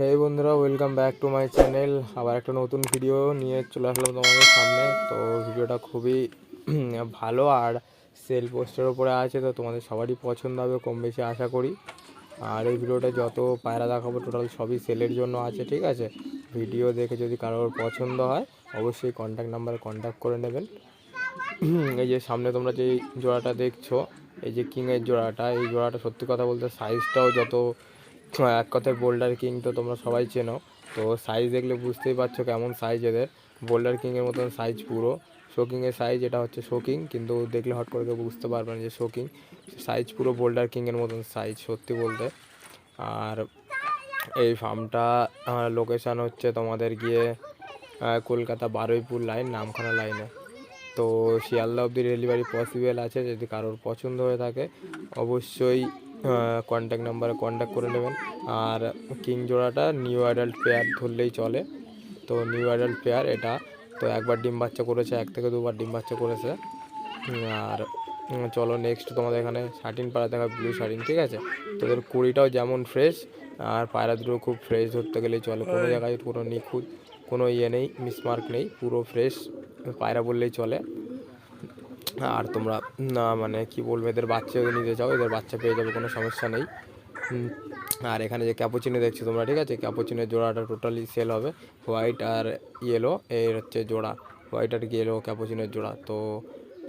হে বন্ধুরা welcome back to my channel আবার একটা নতুন ভিডিও নিয়ে চলে আসলাম তোমাদের সামনে। তো ভিডিওটা খুবই ভালো আর সেল পোস্টের ওপরে আছে, তো তোমাদের সবারই পছন্দ হবে, কম বেশি আশা করি। আর এই ভিডিওটা যত পায়রা দেখাবো টোটাল সবই সেলের জন্য আছে, ঠিক আছে? ভিডিও দেখে যদি কারোর পছন্দ হয়, অবশ্যই কন্ট্যাক্ট নাম্বারে কন্ট্যাক্ট করে নেবেন। এই যে সামনে তোমরা যে জোড়াটা দেখছ, এই যে কিংয়ের জোড়াটা, এই জোড়াটা সত্যি কথা বলতে সাইজটাও যত এক কথায় বোল্ডার কিং তো তোমরা সবাই চেনো। তো সাইজ দেখলে বুঝতেই পারছ কেমন সাইজ এদের। বোল্ডার কিংয়ের মতন সাইজ পুরো। শোকিংয়ের সাইজ এটা হচ্ছে শোকিং কিন্তু দেখলে হট করে কেউ বুঝতে পারবে না যে শোকিং সাইজ পুরো বোল্ডার কিংয়ের মতন সাইজ সত্যি বলতে। আর এই ফার্মটা লোকেশান হচ্ছে তোমাদের গিয়ে কলকাতা বারুইপুর লাইন নামখানা লাইনে তো শিয়ালদা অবধি ডেলিভারি পসিবল আছে, যদি কারোর পছন্দ হয়ে থাকে। অবশ্যই কন্ট্যাক্ট নাম্বারে কন্ট্যাক্ট করে নেবেন। আর কিং জোড়াটা নিউ অ্যাডাল্ট পেয়ার ধরলেই চলে। তো নিউ অ্যাডাল্ট পেয়ার এটা। তো একবার ডিম বাচ্চা করেছে এক থেকে দুবার ডিম বাচ্চা করেছে। আর চলো নেক্সট তোমাদের এখানে শার্টিন পাড়া দেখা ব্লু শার্টিন ঠিক আছে? তোদের কুড়িটাও যেমন ফ্রেশ আর পায়রা দুটো খুব ফ্রেশ ধরতে গেলেই চলে। কোনো জায়গায় কোনো নিখুঁত কোনো ইয়ে নেই মিসমার্ক নেই পুরো ফ্রেশ পায়রা বললেই চলে। আর তোমরা, না মানে কি বলব, এদের বাচ্চা যদি নিতে চাও, এদের বাচ্চা পেয়ে যাবে, কোনো সমস্যা নেই। আর এখানে যে ক্যাপুচিনো দেখছ তোমরা, ঠিক আছে? ক্যাপুচিনের জোড়াটা টোটালি সেল হবে। হোয়াইট আর ইয়েলো এর হচ্ছে জোড়া। হোয়াইট আর ইয়েলো ক্যাপুচিনের জোড়া। তো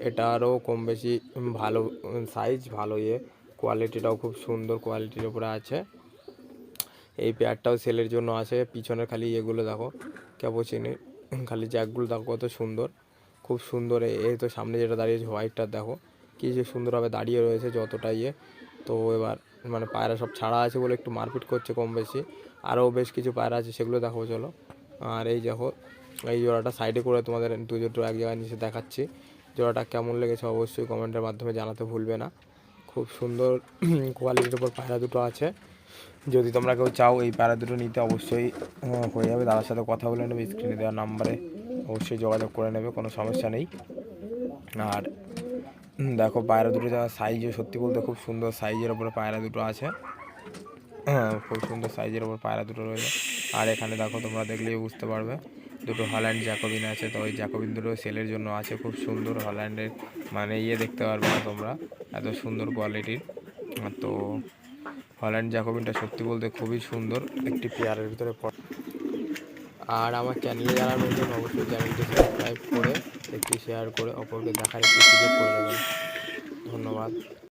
এটারও কম বেশি ভালো সাইজ ভালো ইয়ে। কোয়ালিটিটাও খুব সুন্দর কোয়ালিটির উপরে আছে। এই পেয়ারটাও সেলের জন্য আছে পিছনের খালি এগুলো দেখো। ক্যাপুচিনি খালি জ্যাকগুলো দেখো, কত সুন্দর। খুব সুন্দর এই তো সামনে যেটা দাঁড়িয়েছে হোয়াইটটা দেখো, কি যে সুন্দরভাবে দাঁড়িয়ে রয়েছে যতটা ইয়ে। তো এবার মানে পায়রা সব ছাড়া আছে বলে একটু মারপিট করছে কম বেশি। আরও বেশ কিছু পায়রা আছে, সেগুলো দেখো চলো। আর এই দেখো, এই জোড়াটা সাইডে করে তোমাদের দু এক জায়গায় নিচে দেখাচ্ছি। জোড়াটা কেমন লেগেছে অবশ্যই কমেন্টের মাধ্যমে জানাতে ভুলবে না। খুব সুন্দর কোয়ালিটির উপর পায়রা দুটো আছে। যদি তোমরা কেউ চাও এই পায়রা দুটো নিতে অবশ্যই হয়ে যাবে। দাদার সাথে কথা বলে নেবে স্ক্রিনে দেওয়ার নাম্বারে অবশ্যই যোগাযোগ করে নেবে কোনো সমস্যা নেই। আর দেখো পায়রা দুটো সাইজও সত্যি বলতে খুব সুন্দর সাইজের ওপরে পায়রা দুটো আছে। হ্যাঁ, খুব সুন্দর সাইজের ওপর পায়রা দুটো রয়েছে। আর এখানে দেখো তোমরা দেখলেই বুঝতে পারবে দুটো হল্যান্ড জ্যাকোবিন আছে তো ওই জ্যাকোবিন দুটো সেলের জন্য আছে খুব সুন্দর হল্যান্ডের মানে ইয়ে দেখতে পারবে না তোমরা এত সুন্দর কোয়ালিটির তো হল্যান্ড জ্যাকোবিনটা সত্যি বলতে খুবই সুন্দর একটি পেয়ারের ভিতরে আর আমার চ্যানেলে যারা নতুন, অবশ্যই চ্যানেলটি সাবস্ক্রাইব করে একটি শেয়ার করে অপরকে দেখার একটি সুযোগ করে দেবেন। ধন্যবাদ।